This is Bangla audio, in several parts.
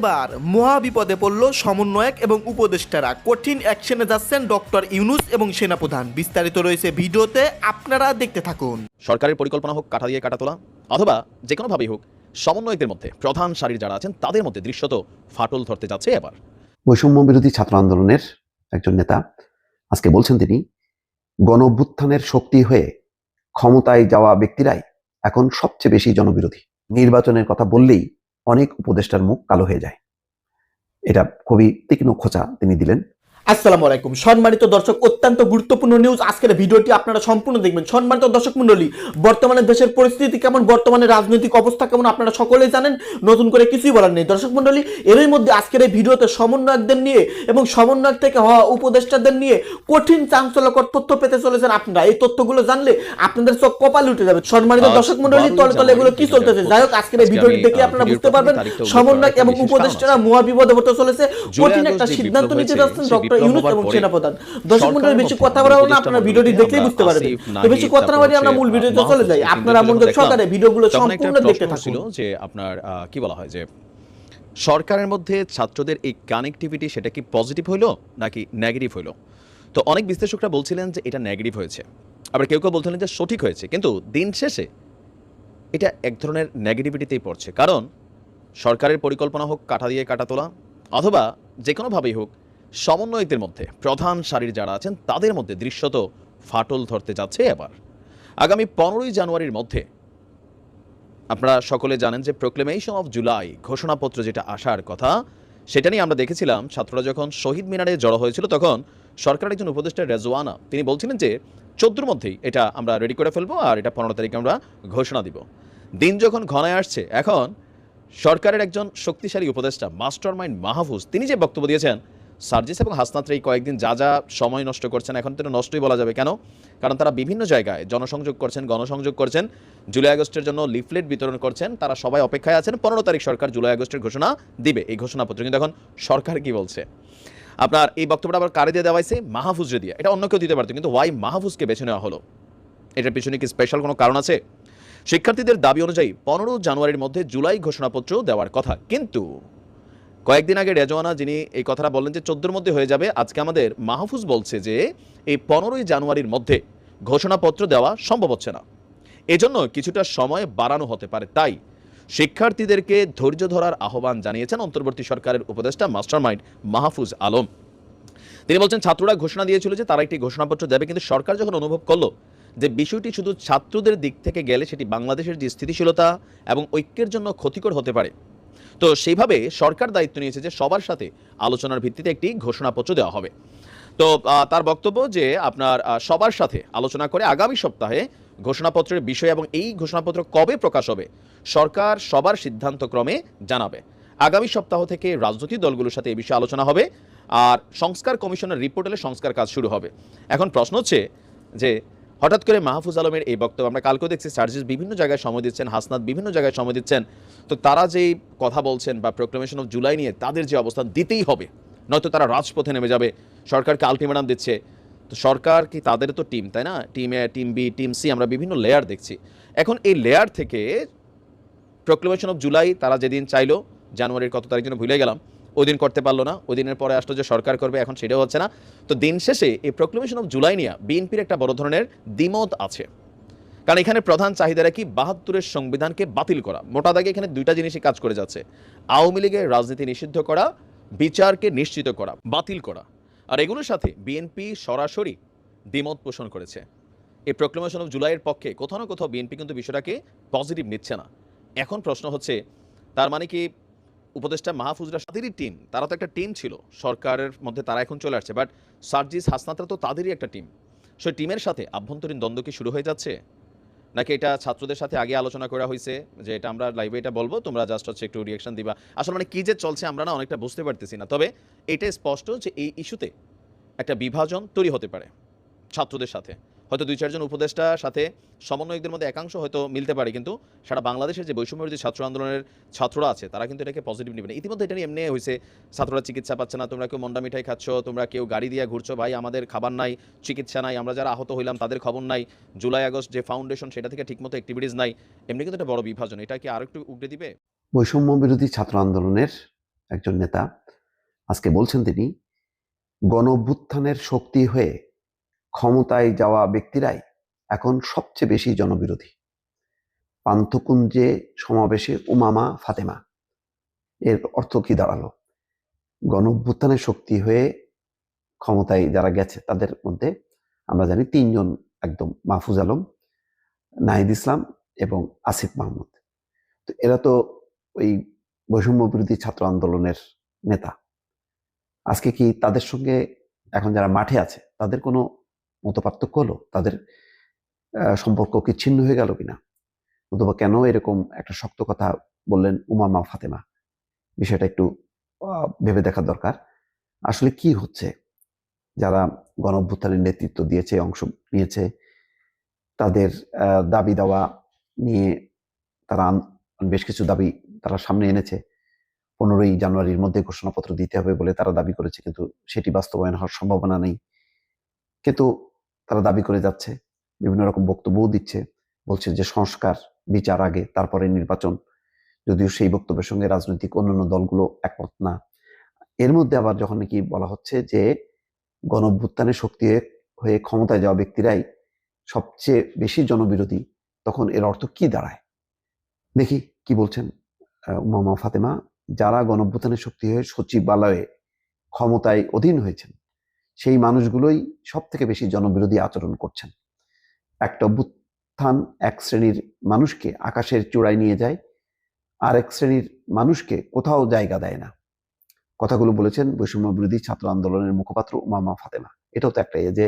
এবার মহা বিপদে পড়ল সমন্বয়ক এবং উপদেষ্টারা। কঠিন অ্যাকশনে যাচ্ছেন ডক্টর ইউনুস এবং সেনাপ্রধান। বিস্তারিত রয়েছে ভিডিওতে আপনারা দেখতে থাকুন। সরকারের পরিকল্পনা হোক কাটা দিয়ে কাটা তোলা অথবা যে কোনোভাবেই হোক সমন্বয়কদের মধ্যে প্রধান সারির যারা আছেন তাদের মধ্যে দৃশ্যত ফাটল ধরতে যাচ্ছে এবার। বৈষম্য বিরোধী ছাত্র আন্দোলনের একজন নেতা আজকে বলছেন তিনি গণ অভ্যুত্থানের শক্তি হয়ে ক্ষমতায় যাওয়া ব্যক্তিরাই এখন সবচেয়ে বেশি জনবিরোধী। নির্বাচনের কথা বললেই অনেক উপদেষ্টার মুখ কালো হয়ে যায়। এটা খুবই তীক্ষ্ণ খোঁচা তিনি দিলেন। আসসালামু আলাইকুম। সম্মানিত দর্শক অত্যন্ত গুরুত্বপূর্ণ নিউজ আজকের ভিডিওটি আপনারা সম্পূর্ণ দেখবেন। সম্মানিত দর্শক মণ্ডলী বর্তমানে দেশের পরিস্থিতি কেমন? বর্তমানে রাজনৈতিক অবস্থা কেমন? আপনারা সকলেই জানেন নতুন করে কিছুই বলার নেই। দর্শক মণ্ডলী এরই মধ্যে আজকের এই ভিডিওতে সমন্বয়কদের নিয়ে এবং সমন্বয়ক থেকে হওয়া উপদেষ্টাদের নিয়ে কঠিন চাঞ্চল্যকর তথ্য পেতে চলেছেন আপনারা। এই তথ্যগুলো জানলে আপনাদের চোখ কপাল উঠে যাবে। সম্মানিত দর্শক মণ্ডলী তলে তলে এগুলো কি চলতেছে? যাই হোক আজকের এই আজকে ভিডিওটি দেখে আপনারা বুঝতে পারবেন সমন্বয়ক এবং উপদেষ্টারা কারণ আছে। মহা বিপদে পড়তে চলেছে কঠিন একটা সিদ্ধান্ত নিতে যাচ্ছেন ডক্টর ইউনুস এবং সেনাপ্রধান। দর্শক সরকারের বেশি কথা বলা না উপদেষ্টা আপনারা ভিডিওটি দেখলেই বুঝতে পারবেন। তো বেশি কথা না বাড়িয়ে আমরা মূল ভিডিওতে চলে যাই। আপনারা এই মনোযোগ সহকারে ভিডিওগুলো সম্পূর্ণ দেখতে থাকুন। যে আপনার কি বলা হয় যে সরকারের মধ্যে ছাত্রদের এই কানেক্টিভিটি সেটা কি পজিটিভ হইল নাকি নেগেটিভ হইল? তো অনেক বিশ্লেষকরা বলছিলেন যে এটা নেগেটিভ হয়েছে। আবার কেউ কেউ বলছিলেন যে সঠিক হয়েছে। কিন্তু দিন শেষে এটা এক ধরনের নেগেটিভিটিতেই পড়ছে। কারণ সরকারের পরিকল্পনা হোক কাটা দিয়ে কাটা তোলা অথবা যে কোনোভাবেই হোক সমন্বয়কদের মধ্যে প্রধান সারির যারা আছেন, তাদের মধ্যে দৃশ্যত ফাটল ধরতে যাচ্ছে এবার। আগামী পনেরোই জানুয়ারির মধ্যে আপনারা সকলে জানেন যে প্রোক্লেমেশন অফ জুলাই ঘোষণাপত্র যেটা আসার কথা, সেটা নিয়ে আমরা দেখেছিলাম, ছাত্ররা যখন শহীদ মিনারে জড়ো হয়েছিল তখন সরকারের একজন উপদেষ্টা রেজওয়ানা, তিনি বলছিলেন যে চোদ্দোর মধ্যেই এটা আমরা রেডি করে ফেলব আর এটা পনেরো তারিখে আমরা ঘোষণা দিব। দিন যখন ঘনায় আসছে, এখন সরকারের একজন শক্তিশালী উপদেষ্টা মাস্টার মাইন্ড মাহফুজ, তিনি যে বক্তব্য দিয়েছেন সার্জিস এবং হাসনাত্রা এই কয়েকদিন যা যা সময় নষ্ট করছেন, এখন তো নষ্টই বলা যাবে। কেন? কারণ তারা বিভিন্ন জায়গায় জনসংযোগ করছেন, গণসংযোগ করছেন, জুলাই আগস্টের জন্য লিফলেট বিতরণ করছেন, তারা সবাই অপেক্ষায় আছেন। পনেরো তারিখ সরকার জুলাই আগস্টের ঘোষণা দিবে, এই ঘোষণাপত্র। কিন্তু এখন সরকার কি বলছে? আপনার এই বক্তব্যটা আবার কারে দিয়ে দেওয়া হয়েছে? মাহফুজরে দিয়ে। এটা অন্য কেউ দিতে পারতো, কিন্তু ওয়াই মাহফুজকে বেছে নেওয়া হলো। এটার পিছনে কি স্পেশাল কোনো কারণ আছে? শিক্ষার্থীদের দাবি অনুযায়ী পনেরো জানুয়ারির মধ্যে জুলাই ঘোষণাপত্র দেওয়ার কথা। কিন্তু কয়েকদিন আগে রেজওয়ানা যিনি এই কথাটা বললেন যে চোদ্দোর মধ্যে হয়ে যাবে, আজকে আমাদের মাহফুজ বলছে যে এই পনেরোই জানুয়ারির মধ্যে ঘোষণাপত্র দেওয়া সম্ভব হচ্ছে না। এজন্য কিছুটা সময় বাড়ানো হতে পারে। তাই শিক্ষার্থীদেরকে ধৈর্য ধরার আহ্বান জানিয়েছেন অন্তর্বর্তী সরকারের উপদেষ্টা মাস্টারমাইন্ড মাহফুজ আলম। তিনি বলছেন, ছাত্ররা ঘোষণা দিয়েছিল যে তারা একটি ঘোষণাপত্র দেবে, কিন্তু সরকার যখন অনুভব করল যে বিষয়টি শুধু ছাত্রদের দিক থেকে গেলে সেটি বাংলাদেশের যে স্থিতিশীলতা এবং ঐক্যের জন্য ক্ষতিকর হতে পারে তো সেইভাবে সরকার দায়িত্ব নিয়েছে যে সবার সাথে আলোচনার ভিত্তিতে একটি ঘোষণাপত্র দেওয়া হবে। তো তার বক্তব্য যে আপনার সবার সাথে আলোচনা করে আগামী সপ্তাহে ঘোষণাপত্রের বিষয় এবং এই ঘোষণাপত্র কবে প্রকাশ হবে, সরকার সবার সিদ্ধান্তক্রমে জানাবে। আগামী সপ্তাহ থেকে রাজনৈতিক দলগুলোর সাথে এই বিষয়ে আলোচনা হবে আর সংস্কার কমিশনের রিপোর্ট এলে সংস্কার কাজ শুরু হবে। এখন প্রশ্ন হচ্ছে যে হঠাৎ করে মাহফুজ আলমের এই বক্তব্য আমরা কালকেও দেখছি, সার্জিস বিভিন্ন জায়গায় সময় দিচ্ছেন, হাসনাত বিভিন্ন জায়গায় সময় দিচ্ছেন। তো তারা যেই কথা বলছেন বা প্রোক্লেমেশন অফ জুলাই নিয়ে তাদের যে অবস্থান দিতেই হবে, নয়তো তারা রাজপথে নেমে যাবে, সরকারকে আলটিমেটাম দিচ্ছে। তো সরকার কি তাদের তো টিম তাই না? Team A team B team C আমরা বিভিন্ন লেয়ার দেখছি। এখন এই লেয়ার থেকে প্রোক্লেমেশন অফ জুলাই তারা যেদিন চাইলো, জানুয়ারির কত তারিখ জন্য ভুলে গেলাম ওই দিন করতে পারল না, ওই দিনের পরে আসলো যে সরকার করবে, এখন সেটাও হচ্ছে না। তো দিন শেষে এই প্রোক্লেমেশন অফ জুলাই নিয়ে বিএনপির একটা বড় ধরনের দ্বিমত আছে। কারণ এখানে প্রধান চাহিদারা কি বাহাত্তরের সংবিধানকে বাতিল করা। মোটা দাগে এখানে দুইটা জিনিসই কাজ করে যাচ্ছে। আওয়ামী লীগের রাজনীতি নিষিদ্ধ করা, বিচারকে নিশ্চিত করা, বাতিল করা। আর এগুলোর সাথে বিএনপি সরাসরি দ্বিমত পোষণ করেছে। এই প্রোক্লেমেশন অফ জুলাইয়ের পক্ষে কোথাও না কোথাও বিএনপি কিন্তু বিষয়টাকে পজিটিভ নিচ্ছে না। এখন প্রশ্ন হচ্ছে, তার মানে কি উপদেষ্টা মাহফুজরা তাদেরই টিম তারা তো একটা টিম ছিল, সরকারের মধ্যে তারা এখন চলে আসছে বাট সার্জিস হাসনাতরা তো তাদেরই একটা টিম সেই টিমের সাথে আভ্যন্তরীণ দ্বন্দ্ব কি শুরু হয়ে যাচ্ছে? নাকি এটা ছাত্রদের সাথে আগে আলোচনা করা হয়েছে, যে এটা আমরা লাইভে এটা বলব, তোমরা জাস্ট হচ্ছে একটু রিয়াকশন দিবা। আসলে মানে কি যে চলছে আমরা না অনেকটা বুঝতে পারতেছি না, তবে এটা স্পষ্ট যে এই ইস্যুতে একটা বিভাজন তৈরি হতে পারে ছাত্রদের সাথে। হয়তো দুই চারজন উপদেষ্টার সাথে সমন্বয়কদের মধ্যে একাংশ হয়তো মিলতে পারে, কিন্তু সারা বাংলাদেশের যে বৈষম্যবিরোধী ছাত্র আন্দোলনের ছাত্ররা আছে, তারা কিন্তু এটাকে পজিটিভ নেবে না। ইতিমধ্যে এটা এমনি হয়েছে, ছাত্ররা চিকিৎসা পাচ্ছে না, তোমরা কেউ মন্ডা মিঠাই খাচ্ছ, তোমরা কেউ গাড়ি দিয়ে ঘুরছো, ভাই আমাদের খাবার নাই, চিকিৎসা নাই, আমরা যারা আহত হইলাম তাদের খবর নাই, জুলাই আগস্ট যে ফাউন্ডেশন সেটা থেকে ঠিকমতো অ্যাক্টিভিটিস নাই, এমনি কিন্তু একটা বড় বিভাজন। এটা কি আরেকটু উগড়ে দিবে? বৈষম্য বিরোধী ছাত্র আন্দোলনের একজন নেতা, আজকে বলছেন তিনি গণভ্যুত্থানের শক্তি হয়ে ক্ষমতায় যাওয়া ব্যক্তিরাই এখন সবচেয়ে বেশি জনবিরোধী। পান্থকুঞ্জে সমাবেশে উমামা ফাতেমা। এর অর্থ কি দাঁড়াল? গণ শক্তি হয়ে ক্ষমতায় যারা গেছে তাদের মধ্যে আমরা জানি তিনজন একদম মাহফুজ আলম, নাহিদ ইসলাম এবং আসিফ মাহমুদ। তো এরা তো ওই বৈষম্য বিরোধী ছাত্র আন্দোলনের নেতা। আজকে কি তাদের সঙ্গে এখন যারা মাঠে আছে তাদের কোনো মতপার্থক্য হলো তাদের সম্পর্ক কি ছিন্ন হয়ে গেল কিনা? অথবা কেন এরকম একটা শক্ত কথা বললেন উমামা ফাতেমা? বিষয়টা একটু ভেবে দেখা দরকার। আসলে কি হচ্ছে? যারা গণ অভ্যুত্থানের নেতৃত্ব দিয়েছে, অংশ নিয়েছে, তাদের দাবি দাওয়া নিয়ে তারা বেশ কিছু দাবি তারা সামনে এনেছে। পনেরোই জানুয়ারির মধ্যে ঘোষণাপত্র দিতে হবে বলে তারা দাবি করেছে, কিন্তু সেটি বাস্তবায়ন হওয়ার সম্ভাবনা নেই। কিন্তু তারা দাবি করে যাচ্ছে, বিভিন্ন রকম বক্তব্যও দিচ্ছে, বলছে যে সংস্কার, বিচার আগে, তারপরে নির্বাচন। যদিও সেই বক্তব্যের সঙ্গে রাজনৈতিক অন্যান্য দলগুলো একমত না। এর মধ্যে আবার যখন নাকি বলা হচ্ছে যে গণ শক্তি হয়ে- ক্ষমতায় যাওয়া ব্যক্তিরাই সবচেয়ে বেশি জনবিরোধী, তখন এর অর্থ কি দাঁড়ায়? দেখি কি বলছেন উমামা ফাতেমা, যারা গণঅভ্যুত্থানের শক্তি হয়ে সচিবালয়ে ক্ষমতায় অধীন হয়েছেন। সেই মানুষগুলোই সব থেকে বেশি জনবিরোধী আচরণ করছেন। একটা অভ্যুত্থান এক শ্রেণির মানুষকে আকাশের চূড়ায় নিয়ে যায় আর এক শ্রেণির মানুষকে কোথাও জায়গা দেয় না। কথাগুলো বলেছেন বৈষম্য বিরোধী ছাত্র আন্দোলনের মুখপাত্র উমামা ফাতেমা। এটাও তো একটা যে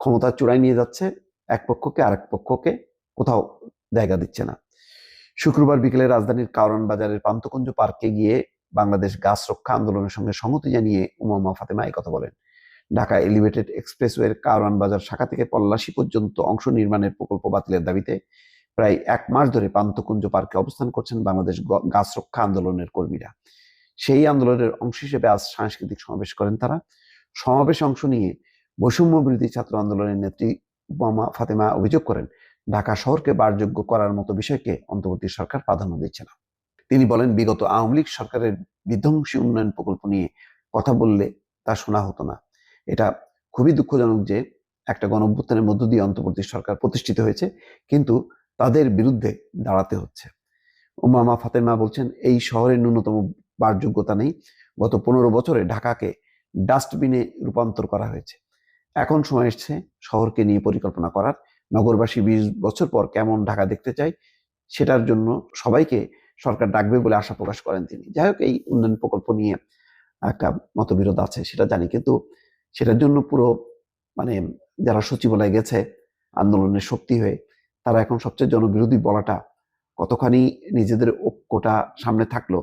ক্ষমতার চূড়ায় নিয়ে যাচ্ছে, এক পক্ষকে আরেক পক্ষকে কোথাও জায়গা দিচ্ছে না। শুক্রবার বিকেলে রাজধানীর কারণ বাজারের পান্তকুঞ্জ পার্কে গিয়ে বাংলাদেশ গাছ রক্ষা আন্দোলনের সঙ্গে সংহতি জানিয়ে উমামা ফাতেমা এই কথা বলেন। ঢাকা এলিভেটেড এক্সপ্রেসওয়ের কারওয়ান বাজার শাখা থেকে পল্লাশি পর্যন্ত অংশ নির্মাণের প্রকল্প বাতিলের দাবিতে প্রায় এক মাস ধরে পান্তকুঞ্জ পার্কে অবস্থান করছেন বাংলাদেশ গাছ রক্ষা আন্দোলনের কর্মীরা। সেই আন্দোলনের অংশ হিসেবে আজ সাংস্কৃতিক সমাবেশ করেন তারা। সমাবেশে অংশ নিয়ে বৈষম্য বিরোধী ছাত্র আন্দোলনের নেত্রী উমামা ফাতেমা অভিযোগ করেন, ঢাকা শহরকে বারযোগ্য করার মতো বিষয়কে অন্তর্বর্তী সরকার প্রাধান্য দিচ্ছে না। তিনি বলেন, বিগত আওয়ামী লীগ সরকারের বিধ্বংসী উন্নয়ন প্রকল্প নিয়ে কথা বললে তা শোনা হতো না। এটা খুবই দুঃখজনক যে একটা গণঅভ্যুত্থানের মধ্য দিয়ে অন্তর্বর্তী সরকার প্রতিষ্ঠিত হয়েছে, কিন্তু তাদের বিরুদ্ধে দাঁড়াতে হচ্ছে। উমামা ফাতেমা বলছেন, এই শহরের ন্যূনতম বারযোগ্যতা নেই। গত পনেরো বছরে ঢাকাকে ডাস্টবিনে রূপান্তর করা হয়েছে। এখন সময় এসছে শহরকে নিয়ে পরিকল্পনা করার। নগরবাসী বিশ বছর পর কেমন ঢাকা দেখতে চায়, সেটার জন্য সবাইকে সরকার ডাকবে বলে আশা প্রকাশ করেন তিনি। যাই হোক, এই উন্নয়ন প্রকল্প নিয়ে একটা মতবিরোধ আছে, সেটা জানি, কিন্তু সেটার জন্য পুরো মানে যারা সচিবালয়ে গেছে, আন্দোলনের শক্তি হয়ে, তারা এখন সবচেয়ে জনবিরোধী বলাটা কতখানি নিজেদের ঐক্যটা সামনে থাকল,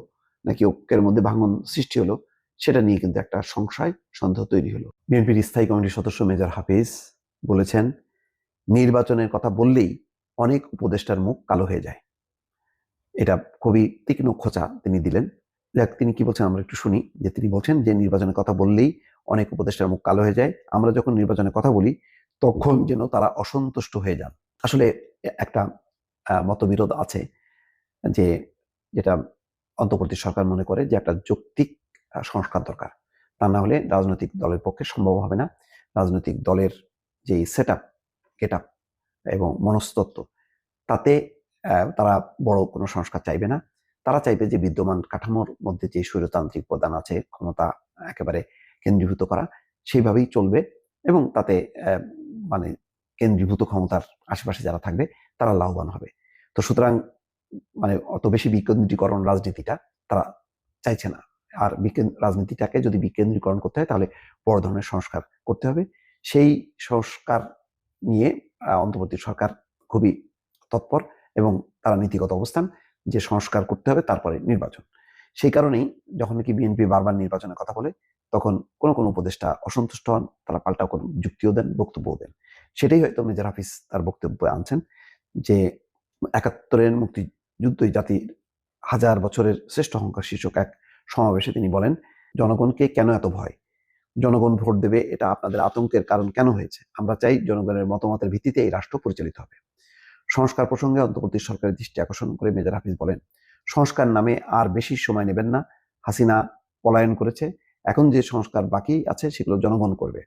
নাকি ঐক্যের মধ্যে ভাঙন সৃষ্টি হলো, সেটা নিয়ে কিন্তু একটা সংশয়, সন্দেহ তৈরি হলো। বিএনপির স্থায়ী কমিটির সদস্য মেজর হাফিজ বলেছেন, নির্বাচনের কথা বললেই অনেক উপদেষ্টার মুখ কালো হয়ে যায়। এটা খুবই তীক্ষ্ণ খোঁচা তিনি দিলেন। যাক, তিনি কি বলছেন আমরা একটু শুনি, যে তিনি বলছেন যে নির্বাচনের কথা বললেই অনেক উপদেষ্টার মুখ কালো হয়ে যায়। আমরা যখন নির্বাচনের কথা বলি, তখন যেন তারা অসন্তুষ্ট হয়ে যান। আসলে একটা মতবিরোধ আছে যে, যেটা অন্তর্বর্তী সরকার মনে করে যে একটা যৌক্তিক সংস্কার দরকার। তা না হলে রাজনৈতিক দলের পক্ষে সম্ভব হবে না। রাজনৈতিক দলের যে সেট আপ গেট আপ এবং মনস্তত্ত্ব, তাতে তারা বড় কোনো সংস্কার চাইবে না। তারা চাইবে যে বিদ্যমান কাঠামোর মধ্যে যে স্বৈরতান্ত্রিক প্রদান আছে, ক্ষমতা একেবারে কেন্দ্রীভূত করা, সেইভাবেই চলবে এবং তাতে মানে কেন্দ্রীভূত ক্ষমতার আশেপাশে যারা থাকবে, তারা লাভবান হবে। তো সুতরাং মানে অত বেশি বিকেন্দ্রীকরণ রাজনীতিটা তারা চাইছে না। আর রাজনীতিটাকে যদি বিকেন্দ্রীকরণ করতে হয়, তাহলে বড় ধরনের সংস্কার করতে হবে। সেই সংস্কার নিয়ে অন্তর্বর্তী সরকার খুবই তৎপর এবং তারা নীতিগত অবস্থান, যে সংস্কার করতে হবে, তারপরে নির্বাচন। সেই কারণেই যখন নাকি বিএনপি বারবার নির্বাচনের কথা বলে তখন কোন কোন উপদেষ্টা অসন্তুষ্ট হন, তারা পাল্টা কোনো যুক্তিও দেন, বক্তব্যও দেন। সেটাই হয়তো মেজর হাফিজ তার বক্তব্যে আনছেন যে একাত্তরের মুক্তিযুদ্ধই জাতির হাজার বছরের শ্রেষ্ঠ অহংকার শীর্ষক এক সমাবেশে তিনি বলেন, জনগণকে কেন এত ভয়? জনগণ ভোট দেবে, এটা আপনাদের আতঙ্কের কারণ কেন হয়েছে? আমরা চাই জনগণের মতামতের ভিত্তিতে এই রাষ্ট্র পরিচালিত হবে। সংস্কার প্রসঙ্গে অন্তর্বর্তী সরকারের দৃষ্টি আকর্ষণ করে মেজর হাফিজ বলেন, সংস্কার নামে আর বেশি সময় নেবেন না। হাসিনা পলায়ন করেছে এখন যে সংস্কার বাকি আছে সেগুলো জনগণ করবে।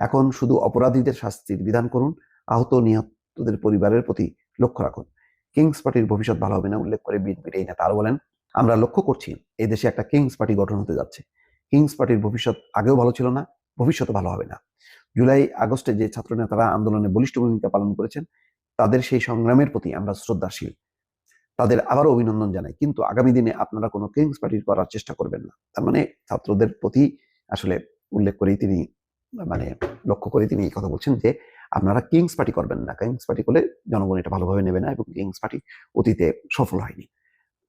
এখন শুধু অপরাধীদের শাস্তির বিধান করুন, আহত নিহতদের পরিবারের প্রতি লক্ষ্য রাখুন। কিংস পার্টির ভবিষ্যৎ ভালো হবে না উল্লেখ করে বিএনপির এই নেতা আরও বলেন, আমরা লক্ষ্য করছি এই দেশে একটা কিংস পার্টি গঠন হতে যাচ্ছে। কিংস পার্টির ভবিষ্যৎ আগেও ভালো ছিল না ভবিষ্যতে ভালো হবে না। জুলাই আগস্টে যে ছাত্র নেতারা আন্দোলনে বলিষ্ঠ ভূমিকা পালন করেছেন, তাদের সেই সংগ্রামের প্রতি আমরা শ্রদ্ধাশীল। তাদের আবারও অভিনন্দন জানাই। কিন্তু আগামী দিনে আপনারা কোনো কিংস পার্টি করার চেষ্টা করবেন না। তার মানে ছাত্রদের প্রতি আসলে উল্লেখ করেই তিনি মানে লক্ষ্য করে তিনি এই কথা বলছেন যে, আপনারা কিংস পার্টি করবেন না। কিংস পার্টি করলে জনগণ এটা ভালোভাবে নেবে না এবং কিংস পার্টি অতীতে সফল হয়নি।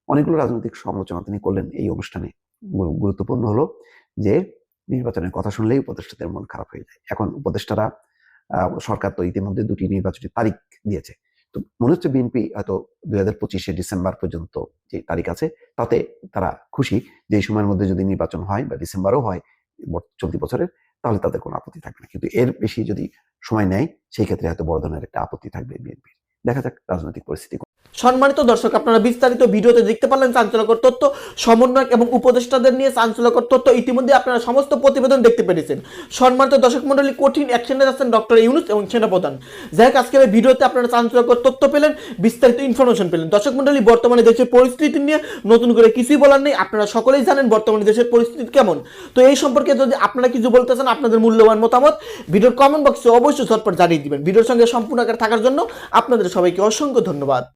অনেকগুলো রাজনৈতিক সমালোচনা তিনি করলেন এই অনুষ্ঠানে। গুরুত্বপূর্ণ হলো যে, নির্বাচনের কথা শুনলেই উপদেষ্টাদের মন খারাপ হয়ে যায়। এখন উপদেষ্টারা সরকার তো ইতিমধ্যে দুটি নির্বাচনী তারিখ দিয়েছে। তো মনে হচ্ছে বিএনপি হয়তো দুই হাজার পঁচিশে ডিসেম্বর পর্যন্ত যে তারিখ আছে, তাতে তারা খুশি যে সময়ের মধ্যে যদি নির্বাচন হয় বা ডিসেম্বরও হয় চলতি বছরের, তাহলে তাদের কোনো আপত্তি থাকবে না। কিন্তু এর বেশি যদি সময় নেয়, সেই ক্ষেত্রে হয়তো বড় ধরনের একটা আপত্তি থাকবে বিএনপি দেখা যাক রাজনৈতিক পরিস্থিতি সম্মানিত দর্শক, আপনারা বিস্তারিত ভিডিওতে দেখতে পারলেন চাঞ্চলকর তথ্য, সমন্বয়ক এবং উপদেষ্টাদের নিয়ে চাঞ্চলকর তথ্য ইতিমধ্যে আপনারা সমস্ত প্রতিবেদন দেখতে পেরেছেন। সম্মানিত দর্শক মন্ডলী কঠিন অ্যাকশনে যাচ্ছেন ডক্টর ইউনুস এবং সেনাপ্রধান। যাই হোক, আজকের ভিডিওতে আপনারা চাঞ্চলকর তথ্য পেলেন, বিস্তারিত ইনফরমেশন পেলেন। দর্শক মন্ডলী বর্তমানে দেশের পরিস্থিতি নিয়ে নতুন করে কিছুই বলার নেই, আপনারা সকলেই জানেন বর্তমানে দেশের পরিস্থিতি কেমন। তো এই সম্পর্কে যদি আপনারা কিছু বলতে চান, আপনাদের মূল্যবান মতামত ভিডিওর কমেন্ট বক্সে অবশ্যই ঝটপট জানিয়ে দিবেন। ভিডিওর সঙ্গে সম্পূর্ণ আকারে থাকার জন্য আপনাদের সবাইকে অসংখ্য ধন্যবাদ।